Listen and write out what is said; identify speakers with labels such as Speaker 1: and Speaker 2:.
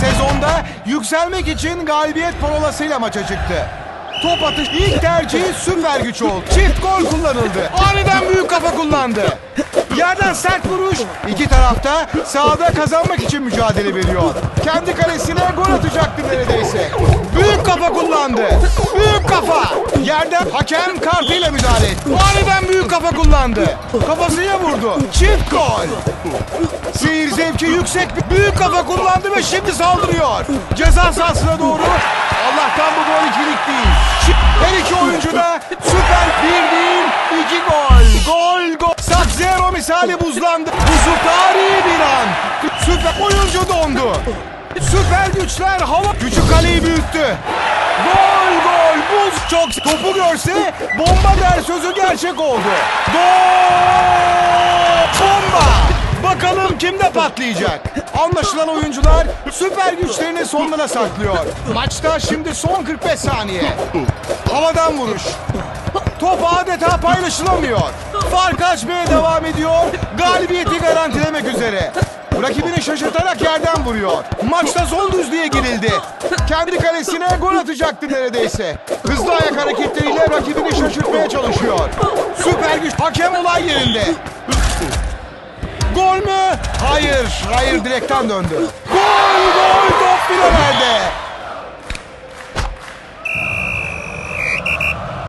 Speaker 1: Sezonda yükselmek için galibiyet parolasıyla maça çıktı. Top atış ilk tercihi süper güç oldu. Çift gol kullanıldı. Aniden büyük kafa kullandı. Yerden sert vuruş. İki tarafta sahada kazanmak için mücadele veriyor. Kendi kalesine gol atacaktı neredeyse. Büyük kafa kullandı. Yerden hakem kartıyla müdahale etti. Aniden büyük kafa kullandı. Kafasıya vurdu. Çift gol. Seyir zevki yüksek büyük kafa kullandı ve şimdi saldırıyor. Ceza sahasına doğru. Allah'tan bu gol ikilik değil. Her iki oyuncu da süper bir değil iki gol. Gol gol. Sub-Zero misali buzlandı. Buzu tarihi bir an. Süper oyuncu dondu. Süper güçler hava. Küçük kaleyi büyüttü. Gol gol buz çok topu görse bomba der sözü gerçek oldu. Gol bomba. Bakalım kimde patlayacak? Anlaşılan oyuncular süper güçlerini sonlara saklıyor. Maçta şimdi son 45 saniye. Havadan vuruş. Top adeta paylaşılamıyor. Fark açmaya devam ediyor. Galibiyeti garantilemek üzere. Rakibini şaşırtarak yerden vuruyor. Maçta son düzlüğe girildi. Kendi kalesine gol atacaktı neredeyse. Hızlı ayak hareketleriyle rakibini şaşırtmaya çalışıyor. Süper güç hakem olay yerinde. Gol mü? Hayır, hayır direkten döndü. Gol,